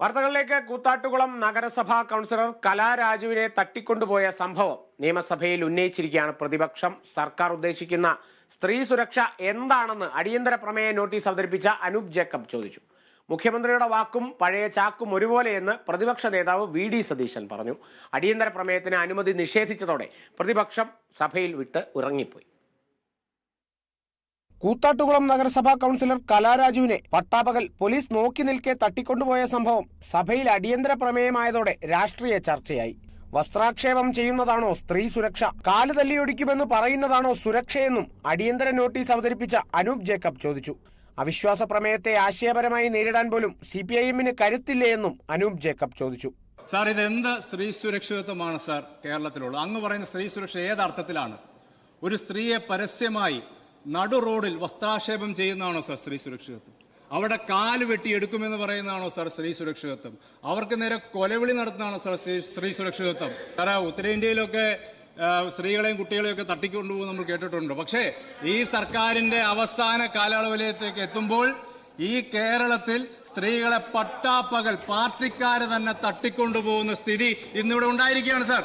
വാർത്തകളിലേക്ക് കൂത്താട്ടുകുളം നഗരസഭാ കൗൺസിലർ കലാരാജുവിനെ തട്ടിക്കൊണ്ടുപോയ സംഭവം നിയമസഭയിൽ ഉന്നയിച്ചിരിക്കുകയാണ് പ്രതിപക്ഷം. സർക്കാർ ഉദ്ദേശിക്കുന്ന സ്ത്രീ സുരക്ഷ എന്താണെന്ന് അടിയന്തര പ്രമേയ നോട്ടീസ് അവതരിപ്പിച്ച അനൂപ് ജേക്കബ് ചോദിച്ചു. മുഖ്യമന്ത്രിയുടെ വാക്കും പഴയ ചാക്കും ഒരുപോലെയെന്ന് പ്രതിപക്ഷ നേതാവ് വി ഡി സതീശൻ പറഞ്ഞു. അടിയന്തര പ്രമേയത്തിന് അനുമതി നിഷേധിച്ചതോടെ പ്രതിപക്ഷം സഭയിൽ വിട്ട് ഇറങ്ങിപ്പോയി കൂത്താട്ടുകുളം നഗരസഭാ കൗൺസിലർ കലാരാജുവിനെ പട്ടാപകൽ പോലീസ് നോക്കി നിൽക്കെ തട്ടിക്കൊണ്ടുപോയ സംഭവം സഭയിൽ അടിയന്തര പ്രമേയമായതോടെ രാഷ്ട്രീയ ചർച്ചയായി. വസ്ത്രാക്ഷേപം ചെയ്യുന്നതാണോ സ്ത്രീ സുരക്ഷ? കാൽ തല്ലിയൊടിക്കുമെന്ന് പറയുന്നതാണോ സുരക്ഷയെന്നും അടിയന്തര നോട്ടീസ് അവതരിപ്പിച്ച അനൂപ് ജേക്കബ് ചോദിച്ചു. അവിശ്വാസ പ്രമേയത്തെ ആശയപരമായി നേരിടാൻ പോലും സി പി ഐ എമ്മിന് കരുത്തില്ലേ എന്നും അനൂപ് ജേക്കബ് ചോദിച്ചു. സാർ ഇതെന്ത് സ്ത്രീ സുരക്ഷിതത്വമാണ് സാർ കേരളത്തിലുള്ളത്? അങ്ങ് പറയുന്ന സ്ത്രീ സുരക്ഷ ഏതർത്ഥത്തിലാണ്? ഒരു സ്ത്രീയെ പരസ്യമായി നടു റോഡിൽ വസ്ത്രാക്ഷേപം ചെയ്യുന്നതാണോ സാർ സ്ത്രീ സുരക്ഷിതത്വം? അവിടെ കാൽ വെട്ടി എടുക്കുമെന്ന് പറയുന്നതാണോ സാർ സ്ത്രീ സുരക്ഷിതത്വം? അവർക്ക് നേരെ കൊലവിളി നടത്തുന്നതാണോ സാർ സ്ത്രീ സ്ത്രീ സുരക്ഷിതത്വം? സാറേ ഉത്തരേന്ത്യയിലൊക്കെ സ്ത്രീകളെയും കുട്ടികളെയും ഒക്കെ തട്ടിക്കൊണ്ടുപോകും നമ്മൾ കേട്ടിട്ടുണ്ട്. പക്ഷേ ഈ സർക്കാരിന്റെ അവസാന കാലയളവിലേക്ക് എത്തുമ്പോൾ ഈ കേരളത്തിൽ സ്ത്രീകളെ പട്ടാപ്പകൽ പാർട്ടിക്കാര് തന്നെ തട്ടിക്കൊണ്ടുപോകുന്ന സ്ഥിതി ഇന്നിവിടെ ഉണ്ടായിരിക്കുകയാണ് സാർ.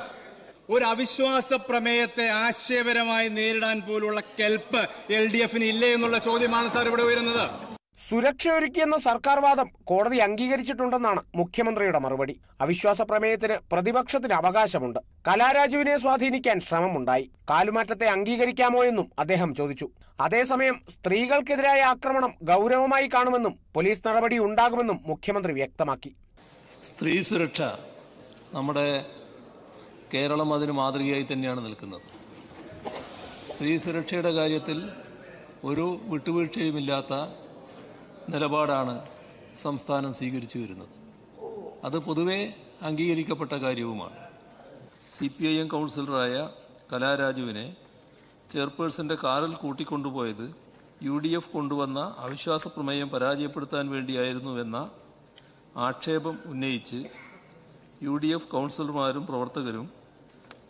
ഒരു അവിശ്വാസ പ്രമേയത്തെ ആശയപരമായി നേരിടാൻ പോലുള്ള കെൽപ്പ് എൽ ഡി എഫിന് ഇല്ലേ എന്നുള്ള ചോദ്യമാണ് സാർ ഇവിടെ ഉയരുന്നത്. സുരക്ഷ ഒരുക്കിയെന്ന സർക്കാർ വാദം കോടതി അംഗീകരിച്ചിട്ടുണ്ടെന്നാണ് മുഖ്യമന്ത്രിയുടെ മറുപടി. അവിശ്വാസ പ്രമേയത്തിന് പ്രതിപക്ഷത്തിന് അവകാശമുണ്ട്. കലാരാജുവിനെ സ്വാധീനിക്കാൻ ശ്രമമുണ്ടായി. കാലുമാറ്റത്തെ അംഗീകരിക്കാമോ എന്നും അദ്ദേഹം ചോദിച്ചു. അതേസമയം സ്ത്രീകൾക്കെതിരായ ആക്രമണം ഗൗരവമായി കാണുമെന്നും പോലീസ് നടപടി ഉണ്ടാകുമെന്നും മുഖ്യമന്ത്രി വ്യക്തമാക്കി. സ്ത്രീ സുരക്ഷ നമ്മുടെ കേരളം അതിന് മാതൃകയായി തന്നെയാണ് നിൽക്കുന്നത്. സ്ത്രീ സുരക്ഷയുടെ കാര്യത്തിൽ ഒരു വിട്ടുവീഴ്ചയുമില്ലാത്ത നിലപാടാണ് സംസ്ഥാനം സ്വീകരിച്ചു വരുന്നത്. അത് പൊതുവെ അംഗീകരിക്കപ്പെട്ട കാര്യവുമാണ്. സി പി ഐ എം കൗൺസിലറായ കലാരാജുവിനെ ചെയർപേഴ്സന്റെ കാറിൽ കൂട്ടിക്കൊണ്ടുപോയത് യു ഡി എഫ് കൊണ്ടുവന്ന അവിശ്വാസ പ്രമേയം പരാജയപ്പെടുത്താൻ വേണ്ടിയായിരുന്നുവെന്ന ആക്ഷേപം ഉന്നയിച്ച് യു ഡി എഫ് കൗൺസിലർമാരും പ്രവർത്തകരും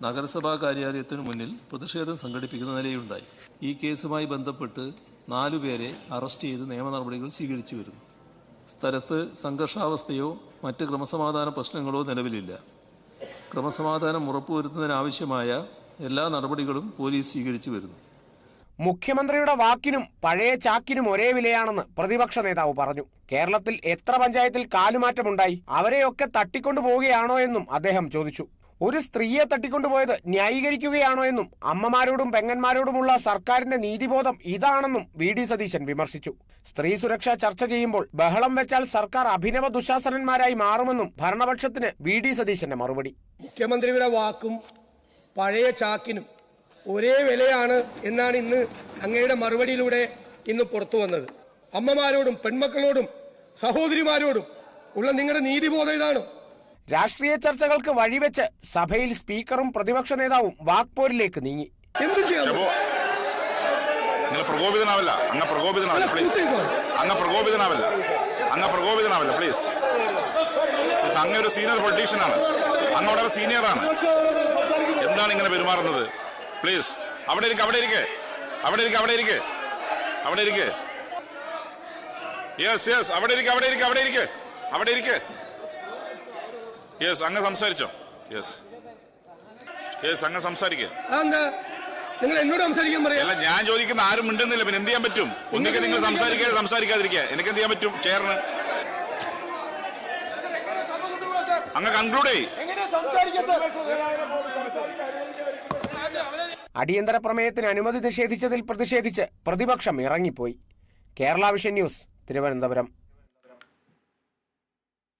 നഗരസഭാ കാര്യാലയത്തിനു മുന്നിൽ പ്രതിഷേധം സംഘടിപ്പിക്കുന്ന നിലയുണ്ടായി. ഈ കേസുമായി ബന്ധപ്പെട്ട് നാലുപേരെ അറസ്റ്റ് ചെയ്ത് നിയമ നടപടികൾ സ്വീകരിച്ചു വരുന്നു. സ്ഥലത്ത് സംഘർഷാവസ്ഥയോ മറ്റ് ക്രമസമാധാന പ്രശ്നങ്ങളോ നിലവിലില്ല. ക്രമസമാധാനം ഉറപ്പുവരുത്തുന്നതിനാവശ്യമായ എല്ലാ നടപടികളും പോലീസ് സ്വീകരിച്ചു വരുന്നു. മുഖ്യമന്ത്രിയുടെ വാക്കിനും പഴയ ചാക്കിനും ഒരേ വിലയാണെന്ന് പ്രതിപക്ഷ നേതാവ് പറഞ്ഞു. കേരളത്തിൽ എത്ര പഞ്ചായത്തിൽ കാലുമാറ്റമുണ്ടായി അവരെയൊക്കെ തട്ടിക്കൊണ്ടു പോവുകയാണോ എന്നും അദ്ദേഹം ചോദിച്ചു. ഒരു സ്ത്രീയെ തട്ടിക്കൊണ്ടുപോയത് ന്യായീകരിക്കുകയാണോ എന്നും അമ്മമാരോടും പെങ്ങന്മാരോടുമുള്ള സർക്കാരിന്റെ നീതിബോധം ഇതാണെന്നും വി ഡി സതീശൻ വിമർശിച്ചു. സ്ത്രീ സുരക്ഷ ചർച്ച ചെയ്യുമ്പോൾ ബഹളം വെച്ചാൽ സർക്കാർ അഭിനവ ദുശാസനന്മാരായി മാറുമെന്നും ഭരണപക്ഷത്തിന് വി ഡി സതീശന്റെ മറുപടി. മുഖ്യമന്ത്രിയുടെ വാക്കും പഴയ ചാക്കിനും ഒരേ വിലയാണ് എന്നാണ് ഇന്ന് അങ്ങയുടെ മറുപടിയിലൂടെ ഇന്ന് പുറത്തു വന്നത്. അമ്മമാരോടും പെൺമക്കളോടും സഹോദരിമാരോടും ഉള്ള നിങ്ങളുടെ നീതിബോധം ഇതാണോ. രാഷ്ട്രീയ ചർച്ചകൾക്ക് വഴിവെച്ച് സഭയിൽ സ്പീക്കറും പ്രതിപക്ഷ നേതാവും വാക്പോരിലേക്ക് നീങ്ങി. എന്തും ചെയ്യാൻ? ഷബു നിങ്ങൾ പ്രകോപിതനാവില്ല. അങ്ങ് പ്രകോപിതനാവില്ല പ്ലീസ് അങ്ങ് പ്രകോപിതനാവില്ല. അങ്ങ് പ്രകോപിതനാവില്ല പ്ലീസ് പ്ലീസ് അങ്ങ് ഒരു സീനിയർ പൊളിറ്റീഷ്യനാണ് അങ്ങ് വളരെ സീനിയറാണ് എന്താണ് ഇങ്ങനെ പെരുമാറുന്നത്? പ്ലീസ് അവിടെ ഇരിക്കെ അവിടെ ഇരിക്കെ. അവിടെ ഇരിക്കെ അവിടെ ഇരിക്കെ. അവിടെ ഇരിക്കെ. യെസ് യെസ് അവിടെ ഇരിക്കെ അവിടെ ഇരിക്കെ അവിടെ ഇരിക്കെ. അവിടെ ഇരിക്കെ. യെസ് അങ്ങ് സംസാരിച്ചോ. യെസ് യെസ് അങ്ങ് സംസാരിക്ക. അതെന്താ? നിങ്ങൾ എന്നോട് സംസാരിക്കാൻ പറയാം? അല്ല ഞാൻ ചോദിക്കുന്ന ആരും ഉണ്ടെന്നില്ല പിന്നെ എന്ത് ചെയ്യാൻ പറ്റും? ഒന്നിക്ക് നിങ്ങൾ സംസാരിക്കാതെ സംസാരിക്കാതിരിക്കുക. എനിക്ക് എന്ത് ചെയ്യാൻ പറ്റും? ചേർന്ന് അങ്ങ് കൺക്ലൂഡ് ചെയ് അടിയന്തര പ്രമേയത്തിന് അനുമതി നിഷേധിച്ചതിൽ പ്രതിഷേധിച്ച് പ്രതിപക്ഷം ഇറങ്ങിപ്പോയി. Kerala vision news Thiruvananthapuram.